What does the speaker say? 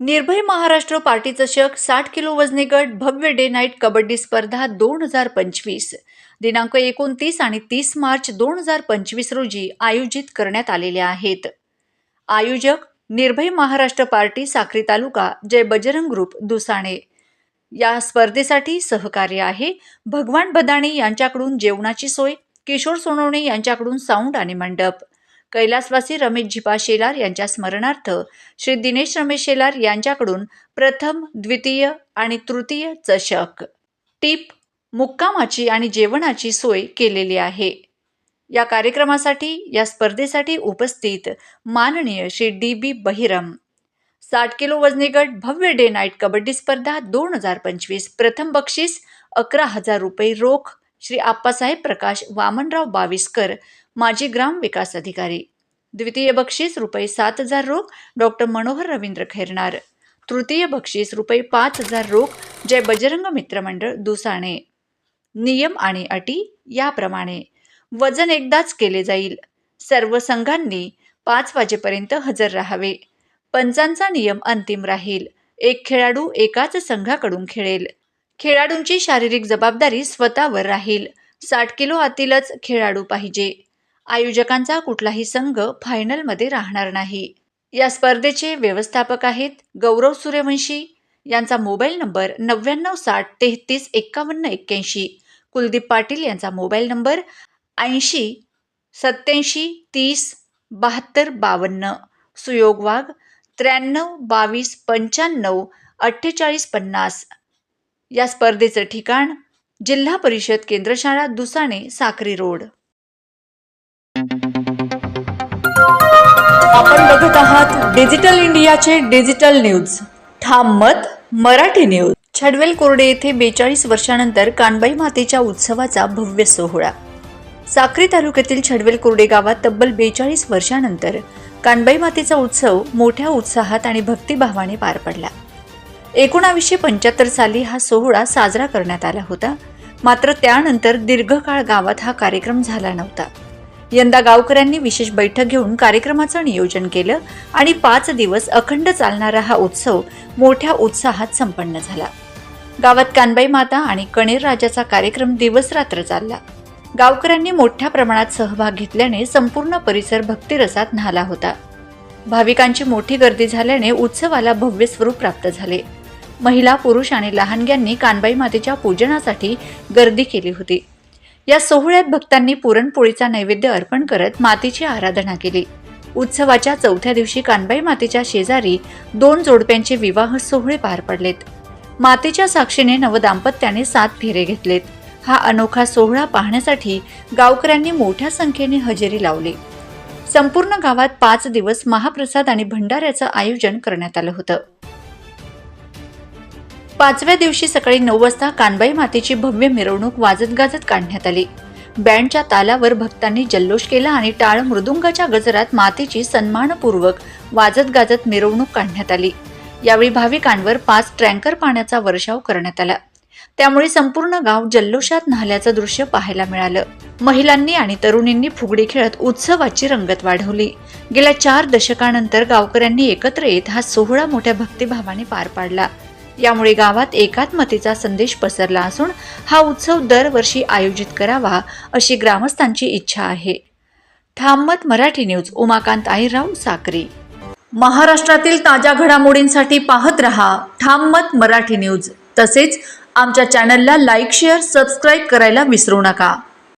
निर्भय महाराष्ट्र पार्टी चषक साठ किलो वजनी गट भव्य डे नाईट कबड्डी स्पर्धा दोन हजार पंचवीस. दिनांक एकोणतीस आणि तीस मार्च दोन हजार पंचवीस रोजी आयोजित करण्यात आलेल्या आहेत. आयोजक निर्भय महाराष्ट्र पार्टी साक्री तालुका जय बजरंग ग्रुप दुसाणे. या स्पर्धेसाठी सहकार्य आहे भगवान बदाणे यांच्याकडून जेवणाची सोय किशोर सोनवणे यांच्याकडून साऊंड आणि मंडप. कैलासवासी रमेश झिपा शेलार यांच्या स्मरणार्थ श्री दिनेश रमेश शेलार यांच्याकडून प्रथम द्वितीय आणि तृतीय चषक. टीप मुक्कामाची आणि जेवणाची सोय केलेली आहे. या कार्यक्रमासाठी या स्पर्धेसाठी उपस्थित माननीय श्री डी बी बहिरम. साठ किलो वजनी गट भव्य डे नाईट कबड्डी स्पर्धा दोन हजार पंचवीस प्रथम बक्षीस अकरा हजार रुपये रोख श्री आप्पासाहेब प्रकाश वामनराव बाविस्कर माजी ग्राम विकास अधिकारी. द्वितीय बक्षीस रुपये सात हजार रोख डॉक्टर मनोहर रवींद्र खैरनार. तृतीय बक्षीस रुपये पाच हजार रोख जय बजरंग मित्रमंडळ दुसाणे. नियम आणि अटी याप्रमाणे. वजन एकदाच केले जाईल. सर्व संघांनी पाच वाजेपर्यंत हजर राहावे. पंचांचा नियम अंतिम राहील. एक खेळाडू एकाच संघाकडून खेळेल. खेळाडूंची शारीरिक जबाबदारी स्वतःवर राहील. साठ किलो आतीलच खेळाडू पाहिजे. आयोजकांचा कुठलाही संघ फायनलमध्ये राहणार नाही. या स्पर्धेचे व्यवस्थापक आहेत गौरव सूर्यवंशी. यांचा मोबाईल नंबर नव्याण्णव साठ तेहतीस एक्कावन्न एक्क्याऐंशी. कुलदीप पाटील यांचा मोबाईल नंबर ऐंशी सत्याऐंशी तीस बहात्तर बावन्न. सुयोग वाघ त्र्याण्णव बावीस पंच्याण्णव अठ्ठेचाळीस पन्नास. या स्पर्धेचं ठिकाण जिल्हा परिषद केंद्रशाळा दुसाणे साक्री रोड. आपण बघत आहात डिजिटल इंडियाचे डिजिटल न्यूज. ठाम मत मराठी न्यूज. छडवेल कोरडे येथे बेचाळीस वर्षानंतर कानबाई मातेच्या उत्सवाचा भव्य सोहळा. साक्री तालुक्यातील छडवेल कोरडे गावात तब्बल बेचाळीस वर्षानंतर कानबाई मातेचा उत्सव मोठ्या उत्साहात आणि भक्तिभावाने पार पडला. एकोणावीसशे पंच्याहत्तर साली हा सोहळा साजरा करण्यात आला होता. मात्र त्यानंतर दीर्घकाळ गावात हा कार्यक्रम झाला नव्हता. यंदा गावकऱ्यांनी विशेष बैठक घेऊन कार्यक्रमाचं नियोजन केलं आणि पाच दिवस अखंड चालणारा हा उत्सव मोठ्या उत्साहात संपन्न झाला. गावात कानबाई माता आणि कणेर राजाचा कार्यक्रम दिवसरात्र चालला. गावकऱ्यांनी मोठ्या प्रमाणात सहभाग घेतल्याने संपूर्ण परिसर भक्तिरसात न्हाला होता. भाविकांची मोठी गर्दी झाल्याने उत्सवाला भव्य स्वरूप प्राप्त झाले. महिला पुरुष आणि लहानग्यांनी कानबाई मातेच्या पूजनासाठी गर्दी केली होती. या सोहळ्यात भक्तांनी पुरणपोळीचा नैवेद्य अर्पण करत मातीची आराधना केली. उत्सवाच्या चौथ्या दिवशी कानबाई मातेच्या शेजारी दोन जोडप्यांचे विवाह सोहळे पार पडलेत. मातेच्या साक्षीने नवदाम्पत्याने सात फेरे घेतलेत. हा अनोखा सोहळा पाहण्यासाठी गावकऱ्यांनी मोठ्या संख्येने हजेरी लावली. संपूर्ण गावात पाच दिवस महाप्रसाद आणि भंडाऱ्याचं आयोजन करण्यात आलं होतं. पाचव्या दिवशी सकाळी नऊ वाजता कानबाई मातेची भव्य मिरवणूक वाजत गाजत काढण्यात आली. बँडच्या तालावर भक्तांनी जल्लोष केला आणि टाळ मृदुंगाच्या गजरात मातेची सन्मानपूर्वक वाजत गाजत मिरवणूक काढण्यात आली. यावेळी भाविकांवर पाच ट्रँकर पाण्याचा वर्षाव करण्यात आला. त्यामुळे संपूर्ण गाव जल्लोषात न्हाल्याचं दृश्य पाहायला मिळालं. महिलांनी आणि तरुणींनी फुगडी खेळत उत्सवाची रंगत वाढवली. गेल्या चार दशकानंतर गावकऱ्यांनी एकत्र येत हा सोहळा मोठ्या भक्तिभावाने पार पाडला. यामुळे गावात एकात्मतेचा संदेश पसरला असून हा उत्सव दरवर्षी आयोजित करावा अशी ग्रामस्थांची इच्छा आहे. थांबत मराठी न्यूज उमाकांत आईराव साकरी. महाराष्ट्रातील ताज्या घडामोडींसाठी पाहत रहा ठाममत मराठी न्यूज. तसेच आमच्या चॅनलला लाईक शेअर सबस्क्राईब करायला विसरू नका.